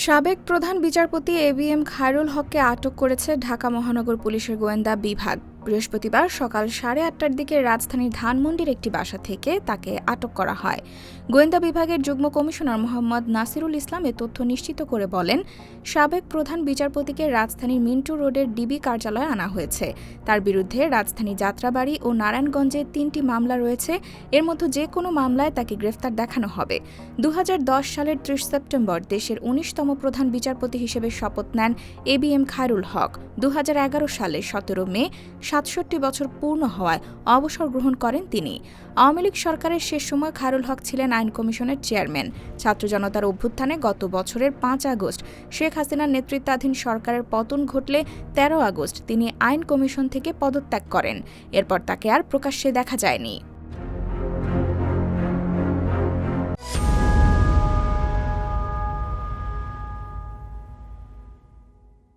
সাবেক প্রধান বিচারপতি এ বি এম খায়রুল হককে আটক করেছে ঢাকা মহানগর পুলিশের গোয়েন্দা বিভাগ। বৃহস্পতিবার সকাল সাড়ে আটটার দিকে রাজধানীর ধানমন্ডির একটি বাসা থেকে তাকে আটক করা হয়। গোয়েন্দা বিভাগের যুগ্ম কমিশনার মোহাম্মদ নাসিরুল ইসলাম এ তথ্য নিশ্চিত করে বলেন, সাবেক প্রধান বিচারপতিকে রাজধানীর মিন্টু রোডের ডিবি কার্যালয়ে আনা হয়েছে। তার বিরুদ্ধে রাজধানী যাত্রাবাড়ি ও নারায়ণগঞ্জে তিনটি মামলা রয়েছে। এর মধ্যে যে কোনো মামলায় তাকে গ্রেফতার দেখানো হবে। দু হাজার দশ সালের ত্রিশ সেপ্টেম্বর দেশের উনিশতম প্রধান বিচারপতি হিসেবে শপথ নেন A B M Khairul Haque. দু হাজার এগারো সালে সতেরো মে সাতষট্টি বছর পূর্ণ হওয়ায় অবসর গ্রহণ করেন তিনি। আওয়ামী লীগ সরকারের শেষ সময় খায়রুল হক ছিলেন আইন কমিশনের চেয়ারম্যান। ছাত্র জনতার অভ্যুত্থানে গত বছরের পাঁচ আগস্ট শেখ হাসিনার নেতৃত্বাধীন সরকারের পতন ঘটলে তেরো আগস্ট তিনি আইন কমিশন থেকে পদত্যাগ করেন। এরপর তাকে আর প্রকাশ্যে দেখা যায়নি।